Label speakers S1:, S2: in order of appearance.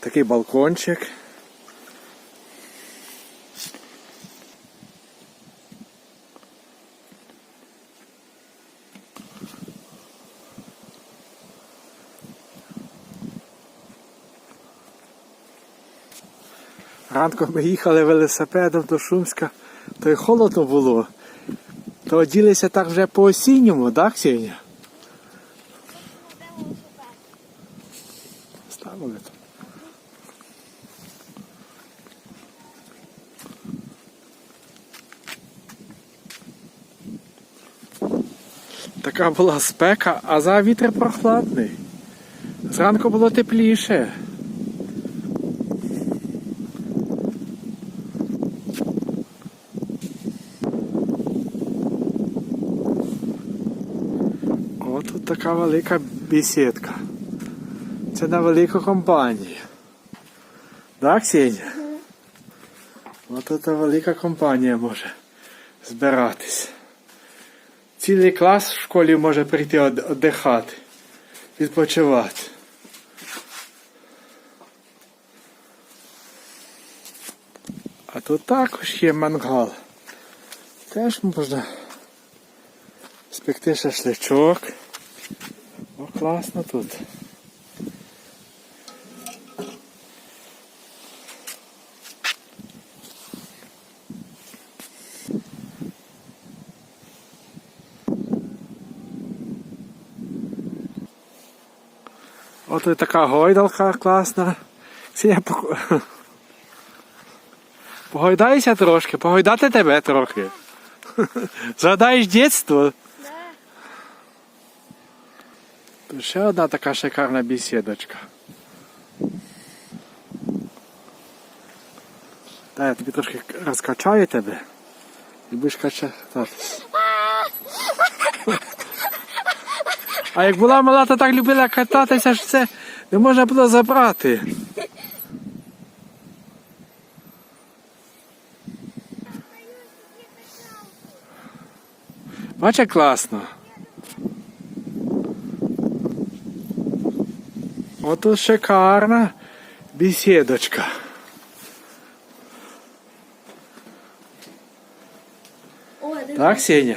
S1: Такий балкончик. Ранком ми їхали велосипедом до Шумська, то й холодно було. То оділися так вже по осінньому, так, Ксенія? Ставили там. Така була спека, а за вітер прохладний. Зранку було тепліше. О, тут така велика бесідка. Це на велику компанію. Так, Ксенія? Ось тут велика компанія може збиратись. Цілий клас в школі може прийти віддихати, відпочивати. А тут також є мангал. Теж можна спекти шашличок. О, класно тут. От і така гойдалка класна. Ксеня, пок- Погойдайся трошки, погойдати тебе трохи. Згадаєш дитинство?
S2: Да.
S1: Тут ще одна така шикарна бесідочка. Дай я тобі трошки розкачаю тебе. І будеш качатись. А як була мала, то так любила кататися, що це не можна було забрати. Як класно. Ото шикарна бесідочка. Так, Сеня?